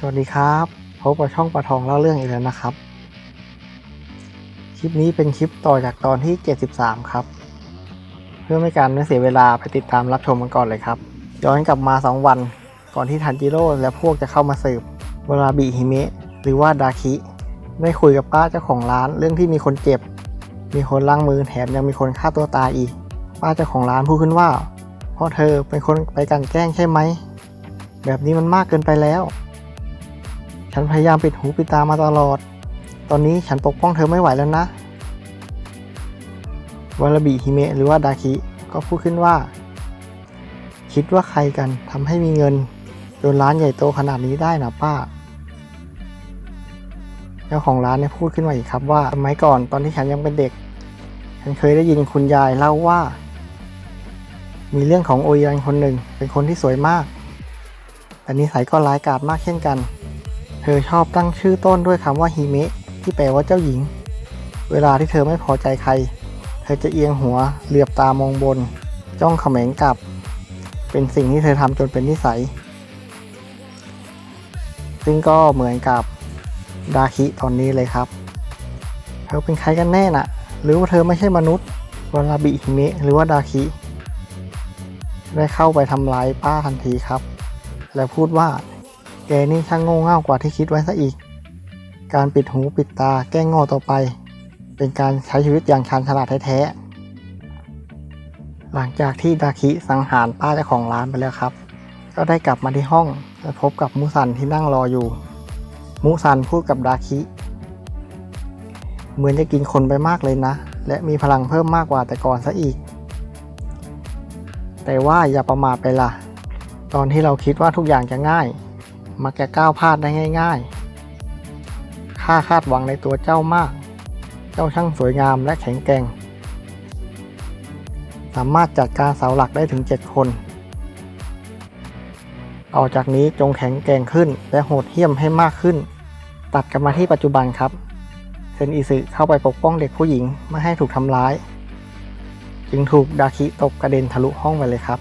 สวัสดีครับพบกับช่องปลาทองเล่าเรื่องอีกแล้วนะครับ คลิปนี้เป็นคลิปต่อจากตอนที่ 73 ครับ เพื่อไม่การไม่เสียเวลาไปติดตามรับชมกันก่อนเลยครับ ย้อนกลับมา 2 วันก่อนที่ทันจิโร่และพวกจะเข้ามาสืบเวลาบิฮิเมะหรือว่าดาคิ ได้คุยกับป้าเจ้าของร้านเรื่องที่มีคนเจ็บ มีคนล้างมือแถมยังมีคนฆ่าตัวตายอีก ป้าเจ้าของร้านพูดขึ้นว่า เพราะเธอเป็นคนไปกันแกล้งใช่ไหม แบบนี้มันมากเกินไปแล้ว ฉันพยายามปิดหูปิดตามาตลอด ตอนนี้ฉันปกป้องเธอไม่ไหวแล้วนะ วารบิฮิเมะหรือว่าดาคิก็พูดขึ้นว่า คิดว่าใครกันทำให้มีเงินจนร้านใหญ่โตขนาดนี้ได้นะป้า เจ้าของร้านเนี่ยพูดขึ้นมาอีกครับว่าสมัยก่อนตอนที่ฉันยังเป็นเด็ก ฉันเคยได้ยินคุณยายเล่าว่า มีเรื่องของโอยันคนหนึ่งเป็นคนที่สวยมากแต่นิสัยก็ร้ายกาจมากเช่นกัน ธอชอบตั้งชื่อต้นด้วยคำว่าฮิเมะที่แปลว่าเจ้าหญิง เวลาที่เธอไม่พอใจใคร เธอจะเอียงหัว เหลือบตามองบน จ้องเขม็งกลับ เป็นสิ่งที่เธอทำจนเป็นนิสัย ซึ่งก็เหมือนกับดาคิตอนนี้เลยครับ เธอเป็นใครกันแน่น่ะ หรือว่าเธอไม่ใช่มนุษย์วาราบิฮิเมะหรือว่าดาคิ ได้เข้าไปทำร้ายป้าทันทีครับ และพูดว่า แกนี่ช่างโง่เง่ากว่าที่คิดไว้ซะอีก การปิดหูปิดตาแก้งงอต่อไป เป็นการใช้ชีวิตอย่างชาญฉลาดแท้ๆ หลังจากที่ดาคิสังหารป้าเจ้าของร้านไปแล้วครับ ก็ได้กลับมาที่ห้องและพบกับมุสันที่นั่งรออยู่ มุสันพูดกับดาคิ เหมือนจะกินคนไปมากเลยนะ และมีพลังเพิ่มมากกว่าแต่ก่อนซะอีก แต่ว่าอย่าประมาทไปล่ะ ตอนที่เราคิดว่าทุกอย่างจะง่าย มักจะก้าวพลาดได้ง่ายๆ ข้าคาดหวังในตัวเจ้ามาก เจ้าช่างสวยงามและแข็งแกร่ง สามารถจัดการเสาหลักได้ถึง 7 คน ต่อจากนี้จงแข็งแกร่งขึ้นและโหดเหี้ยมให้มากขึ้น ตัดกลับมาที่ปัจจุบันครับ เซนอิสึเข้าไปปกป้องเด็กผู้หญิงไม่ให้ถูกทำร้าย จึงถูกดาคิตกกระเด็นทะลุห้องไปเลยครับ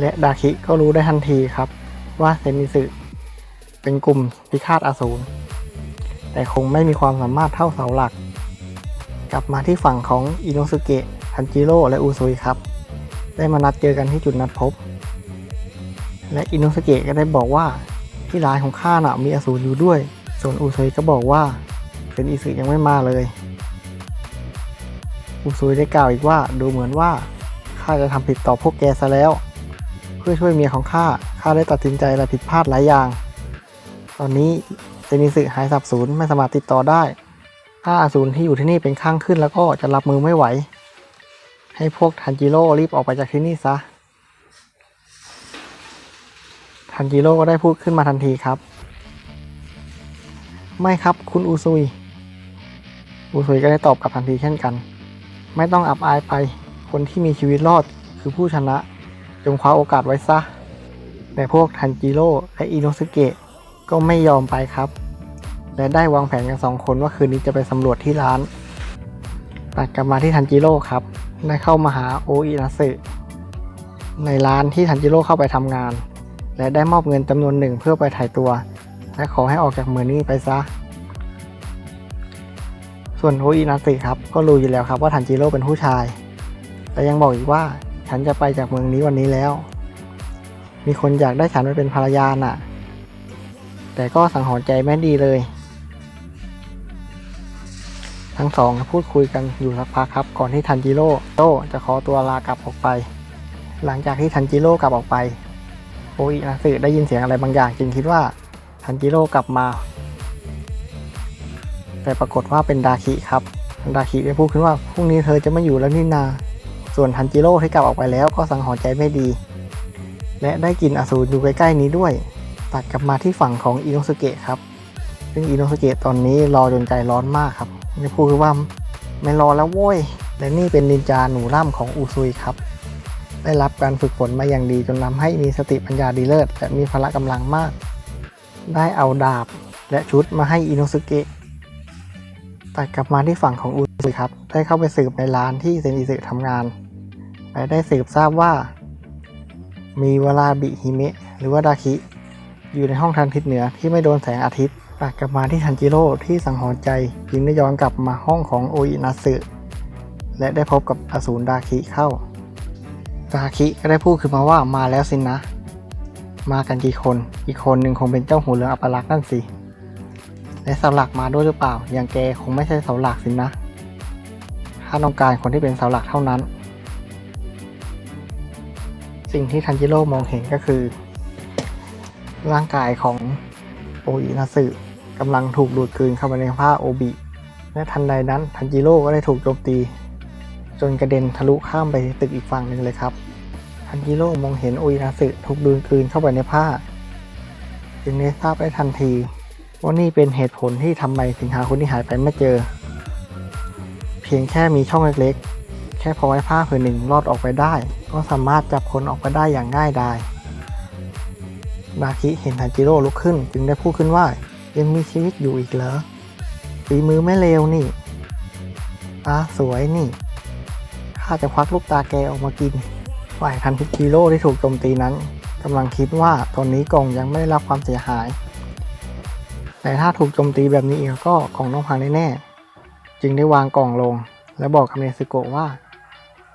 และดาคิก็รู้ได้ทันทีครับว่าเซนอิสึ เป็นกลุ่มพิฆาตอสูรแต่คงไม่มีความสามารถเท่าเสาหลัก กลับมาที่ฝั่งของอิโนสุเกะทันจิโร่และอุซุยครับ ได้มานัดเจอกันที่จุดนัดพบ และอิโนสุเกะก็ได้บอกว่าที่ร้านของข้าน่ะมีอสูรอยู่ด้วย ส่วนอุซุยก็บอกว่าเซนอิสึยังไม่มาเลยอุซุยได้กล่าวอีกว่าดูเหมือนว่าข้าจะทำผิดต่อพวกแกซะแล้ว เพื่อช่วยเมียของข้าข้าได้ตัดสินใจและผิดพลาดหลายอย่าง ตอนนี้เซนิสึหายสับสูญไม่สามารถติดต่อได้ ถ้าอาสูรที่อยู่ที่นี่เป็นข้างขึ้นแล้วก็จะรับมือไม่ไหว ให้พวกทันจิโร่รีบออกไปจากที่นี่ซะ ทันจิโร่ก็ได้พูดขึ้นมาทันทีครับ ไม่ครับคุณอุซุยอุซุยก็ได้ตอบกลับทันทีเช่นกัน ไม่ต้องอับอายไป คนที่มีชีวิตรอดคือผู้ชนะ จงคว้าโอกาสไว้ซะ แต่พวกทันจิโร่และอิโนสุเกะ ก็ไม่ยอมไปครับ และได้วางแผนกันสองคนว่าคืนนี้จะไปสำรวจที่ร้าน ตัดกลับมาที่ทันจิโร่ครับ ได้เข้ามาหาโออินาสึในร้านที่ทันจิโร่เข้าไปทำงาน และได้มอบเงินจำนวนหนึ่งเพื่อไปถ่ายตัว และขอให้ออกจากเมืองนี้ไปซะ ส่วนโออินาสึครับก็รู้อยู่แล้วครับว่าทันจิโร่เป็นผู้ชาย แต่ยังบอกอีกว่าฉันจะไปจากเมืองนี้วันนี้แล้ว มีคนอยากได้ฉันไปเป็นภรรยาน่ะ แต่ก็สังหรณ์ใจไม่ดีเลย ทั้งสองพูดคุยกันอยู่สักพักครับ ก่อนที่ทันจิโร่โตจะขอตัวลากลับออกไป หลังจากที่ทันจิโร่กลับออกไปโออินาสึได้ยินเสียงอะไรบางอย่างจึงคิดว่าทันจิโร่กลับมา แต่ปรากฏว่าเป็นดาคิครับดาคิได้พูดขึ้นว่าพรุ่งนี้เธอจะไม่อยู่แล้วนี่นา ส่วนทันจิโร่ที่กลับออกไปแล้วก็สังหรณ์ใจไม่ดี และได้กลินอสูรอยู่ใกล้ๆนี้ด้วย ตัดกลับมาที่ฝั่งของอิโนสเกะครับ ซึ่งอิโนสเกะตอนนี้รอจนใจร้อนมากครับไม่พูดคือว่าไม่รอแล้วโว้ย และนี่เป็นนินจาหนูร่ำของอุซุยครับ ได้รับการฝึกฝนมาอย่างดีจนทำให้มีสติปัญญาดีเลิศและมีพละกำลังมาก ได้เอาดาบและชุดมาให้อิโนสเกะตัดกลับมาที่ฝั่งของอุซุยครับ ได้เข้าไปสืบในร้านที่เซนอิสึทำงานและได้สืบทราบว่า มีวาราบิฮิเมะหรือว่าดาคิ อยู่ในห้องทางทิศเหนือที่ไม่โดนแสงอาทิตย์ตัดกลับมาที่ทันจิโร่ที่สังหรณ์ใจจึงได้ย้อนกลับมาห้องของโออินาสึและได้พบกับอสูรดาคิเข้า ดาคิก็ได้พูดขึ้นมาว่ามาแล้วสินะ มากันกี่คน อีกคนหนึ่งคงเป็นเจ้าหูเหลืองอัปลักษ์นั่นสิ และเสาหลักมาด้วยหรือเปล่า อย่างแกคงไม่ใช่เสาหลักสินะถ้าต้องการคนที่เป็นเสาหลักเท่านั้น สิ่งที่ทันจิโร่มองเห็นก็คือ ร่างกายของโออินาสึกำลังถูกดูดกลืนเข้าไปในผ้าโอบิ และทันใดนั้นทันจิโร่ก็ได้ถูกโจมตี จนกระเด็นทะลุข้ามไปตึกอีกฝั่งหนึ่งเลยครับ ทันจิโร่มองเห็นโออินาสึถูกดูดกลืนเข้าไปในผ้า จึงได้ทราบได้ทันทีว่านี่เป็นเหตุผลที่ทำไมถึงหาคนที่หายไปไม่เจอ เพียงแค่มีช่องเล็กๆ แค่พอให้ผ้าผืนหนึ่งรอดออกไปได้ ก็สามารถจับคนออกไปได้อย่างง่ายดาย ดาคิเห็นทันจิโร่ลุกขึ้น จึงได้พูดขึ้นว่า ยังมีชีวิตอยู่อีกเหรอฝีมือไม่เลวนี่ตาสวยนี่ข้าจะควักลูกตาแกออกมากินฝ่ายทันทิจิโร่ที่ถูกโจมตีนั้นกำลังคิดว่าตอนนี้กล่องยังไม่ได้รับความเสียหาย แต่ถ้าถูกโจมตีแบบนี้อีกก็กล่องต้องพังแน่ๆจึงได้วางกล่องลง และบอกกับเนซึโกะว่า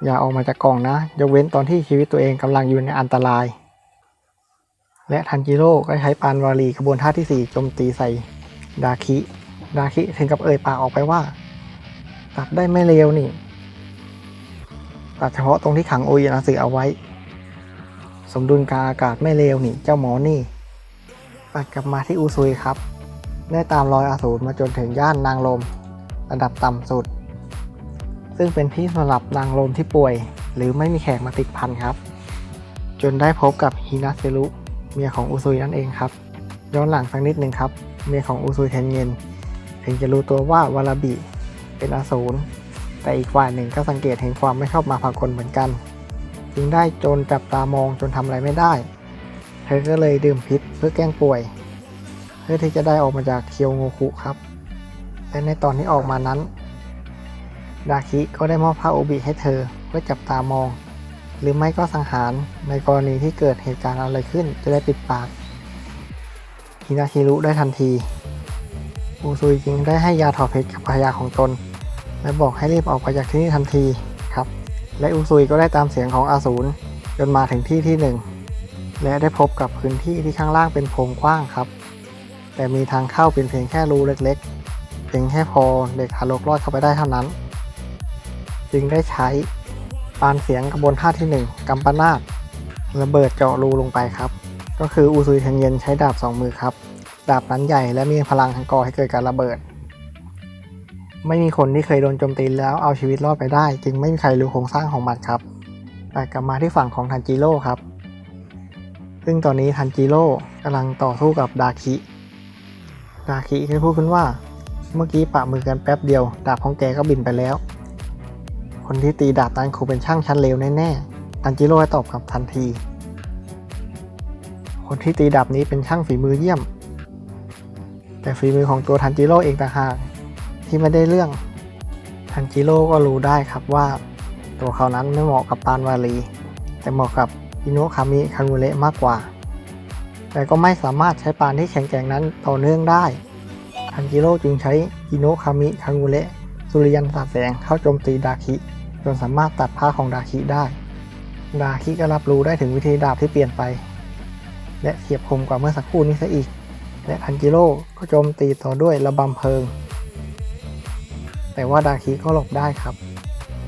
อย่าออกมาจากกล่องนะยกเว้นตอนที่ชีวิตตัวเองกำลังอยู่ในอันตราย และทันจิโร่ก็ใช้ปานวารีกระบวนท่าที่ 4 โจมตีใส่ดาคิ ดาคิถึงกับเอ่ยปากออกไปว่า ตัดได้ไม่เลวนี่ ตัดเฉพาะตรงที่ขังโอเยนาสึเอาไว้ สมดุลการอากาศไม่เลวนี่ เจ้าหมอนี่ ตัดกลับมาที่อุซุยครับ ได้ตามรอยอาสูรมาจนถึงย่านนางลม ระดับต่ำสุด ซึ่งเป็นที่สำหรับนางลมที่ป่วย หรือไม่มีแขกมาติดพันครับ จนได้พบกับฮินาเซรุ เมียของอุซุยนั่นเองครับ ย้อนหลังสักนิดหนึ่งครับ เมียของอุซุยเทนเงินถึงจะรู้ตัวว่าวาราบิเป็นอสูรแต่อีกฝ่ายหนึ่งก็สังเกตเห็นความไม่ชอบมาพากลเหมือนกัน จึงได้โจนจับตามองจนทำอะไรไม่ได้ เธอก็เลยดื่มพิษเพื่อแกล้งป่วย เพื่อที่จะได้ออกมาจากเคียวโงคุครับและในตอนที่ออกมานั้น ดาคิก็ได้มอบผ้าโอบิให้เธอเพื่อจับตามอง หรือไม่ก็สังหารในกรณีที่เกิดเหตุการณ์อะไรขึ้นจะได้ปิดปากฮินาคิรุได้ทันทีอูซุยจึงได้ให้ยาถอดพิษกับภรรยาของตน และบอกให้รีบออกไปจากที่นี่ทันทีครับ และอูซุยก็ได้ตามเสียงของอาสูรจนมาถึงที่ที่หนึ่งและได้พบกับพื้นที่ที่ข้างล่างเป็นโพรงกว้างครับ แต่มีทางเข้าเป็นเพียงแค่รูเล็กๆ เพียงแค่พอเด็กทารกรอดเข้าไปได้เท่านั้น จึงได้ใช้ ปานเสียงกระบวนท่าที่หนึ่งกัมปนาตระเบิดเจาะรูลงไปครับ ก็คืออูซุยเทนเย็นใช้ดาบสองมือครับ ดาบนั้นใหญ่และมีพลังก่อให้เกิดการระเบิด ไม่มีคนที่เคยโดนโจมตีแล้วเอาชีวิตรอดไปได้ จึงไม่มีใครรู้โครงสร้างของมันครับ แต่กลับมาที่ฝั่งของทันจิโร่ครับ ซึ่งตอนนี้ทันจิโร่กำลังต่อสู้กับดาคิดาคิได้พูดขึ้นว่า เมื่อกี้ปะมือกันแป๊บเดียว ดาบของแกก็บินไปแล้ว คนที่ตีดาบนั้นคงเป็นช่างชั้นเลวแน่ๆทันจิโร่ตอบกลับทันที คนที่ตีดาบนี้เป็นช่างฝีมือเยี่ยม แต่ฝีมือของตัวทันจิโร่เองต่างหากที่ไม่ได้เรื่อง ทันจิโร่ก็รู้ได้ครับว่า ตัวเขานั้นไม่เหมาะกับปานวาลี แต่เหมาะกับอิโนะคามิคังุเระมากกว่า แต่ก็ไม่สามารถใช้ปานที่แข็งแกร่งนั้นต่อเนื่องได้ ทันจิโร่จึงใช้อิโนะคามิคังุเระสุริยันสาแสงเข้าโจมตีดาคิ จนสามารถตัดผ้าของดาคิได้ ดาคิก็รับรู้ได้ถึงวิธีดาบที่เปลี่ยนไป และเฉียบคมกว่าเมื่อสักครู่นี้ซะอีก และทันจิโร่ก็โจมตีต่อด้วยระบำเพลิง แต่ว่าดาคิก็หลบได้ครับ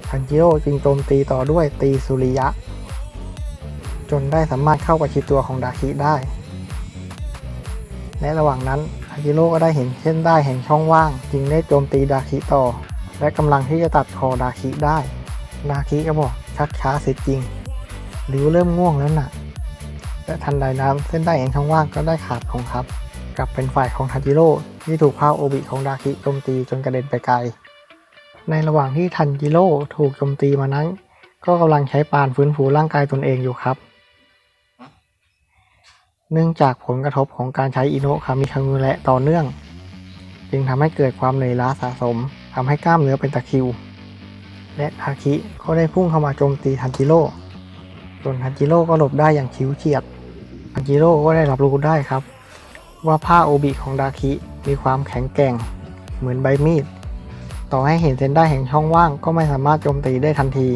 ทันจิโร่จึงโจมตีต่อด้วยตีสุริยะ จนได้สามารถเข้าประชิดตัวของดาคิได้ และระหว่างนั้นทันจิโร่ก็ได้เห็นเส้นได้แห่งช่องว่าง จึงได้โจมตีดาคิต่อ และกำลังที่จะตัดคอดาคิได้ ดาคิก็บอกชักช้าเสียจริงหรือเริ่มง่วงแล้วน่ะ และทันใดนั้นเส้นได้แห่งช่องว่างก็ได้ขาดลงครับ กลับเป็นฝ่ายของทันจิโร่ที่ถูกผ้าโอบิของดาคิโจมตีจนกระเด็นไปไกล ในระหว่างที่ทันจิโร่ถูกโจมตีมานั้น ก็กำลังใช้ปานฟื้นฟูร่างกายตนเองอยู่ครับ เนื่องจากผลกระทบของการใช้อิโนะคามิคังุระต่อเนื่อง จึงทำให้เกิดความเหนื่อยล้าสะสมทำให้กล้ามเนื้อเป็นตะคริว และทาคิก็ได้พุ่งเข้ามาโจมตีทันจิโร่จนทันจิโร่ก็หลบได้อย่างชิวเฉียดทันจิโร่ก็ได้รับรู้ได้ครับ ว่าผ้าโอบิของดาคิมีความแข็งแกร่ง เหมือนใบมีด ต่อให้เห็นเส้นได้แห่งช่องว่างก็ไม่สามารถโจมตีได้ทันที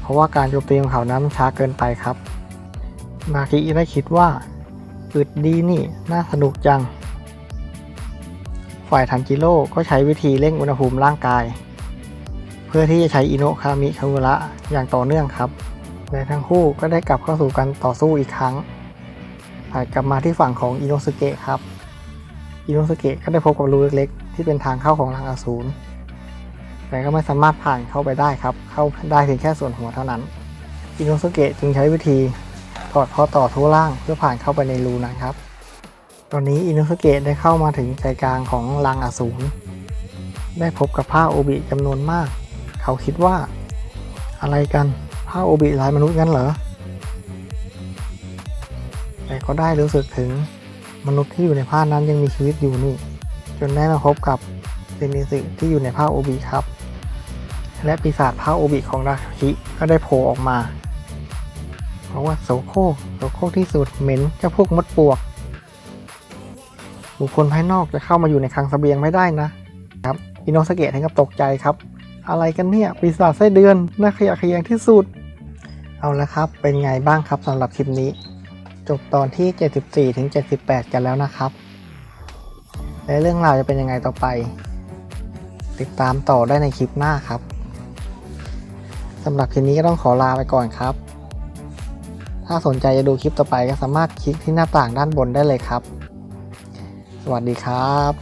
เพราะว่าการโจมตีของเขานั้นช้าเกินไปครับ ดาคิได้คิดว่าอึดดีนี่น่าสนุกจัง ฝ่ายทันจิโร่ก็ใช้วิธีเร่งอุณหภูมิร่างกาย พื่อที่จะใช้อิโนคามิคามุระอย่างต่อเนื่องครับ และทั้งคู่ก็ได้กลับเข้าสู่การต่อสู้อีกครั้งผ่านกลับมาที่ฝั่งของอิโนสุเกะครับ อิโนสุเกะก็ได้พบกับรูเล็กๆ ที่เป็นทางเข้าของรังอสูร แต่ก็ไม่สามารถผ่านเข้าไปได้ครับ เข้าได้เพียงแค่ส่วนหัวเท่านั้น อิโนสุเกะจึงใช้วิธีถอดข้อต่อทั่วล่างเพื่อผ่านเข้าไปในรูนั้นครับ ตอนนี้อินโนสเกะได้เข้ามาถึงใจกลางของรังอสูร ได้พบกับผ้าโอบิจำนวนมาก เขาคิดว่า อะไรกันผ้าโอบิลายมนุษย์งั้นเหรอ แต่ก็ได้รู้สึกถึงมนุษย์ที่อยู่ในผ้านั้นยังมีชีวิตอยู่นี่ จนได้มาพบกับเซนิสึที่อยู่ในผ้าโอบิครับ และปีศาจผ้าโอบิของดาคิก็ได้โผล่ออกมา เพราะว่าโสโครกโสโครกที่สุดเหม็นเจ้าพวกมดปลวก บุคคลภายนอกจะเข้ามาอยู่ในคลังสเสบียงไม่ได้นะครับ อินโนสเกะถึงกับตกใจครับ อะไรกันเนี่ยปีศาจไส้เดือนน่าขยะแขยงที่สุด เอาละครับ เป็นไงบ้างครับสำหรับคลิปนี้ จบตอนที่ 74ถึง78 กันแล้วนะครับ และเรื่องราวจะเป็นยังไงต่อไป ติดตามต่อได้ในคลิปหน้าครับสำหรับคลิปนี้ก็ต้องขอลาไปก่อนครับ ถ้าสนใจจะดูคลิปต่อไปก็สามารถคลิกที่หน้าต่างด้านบนได้เลยครับ สวัสดีครับ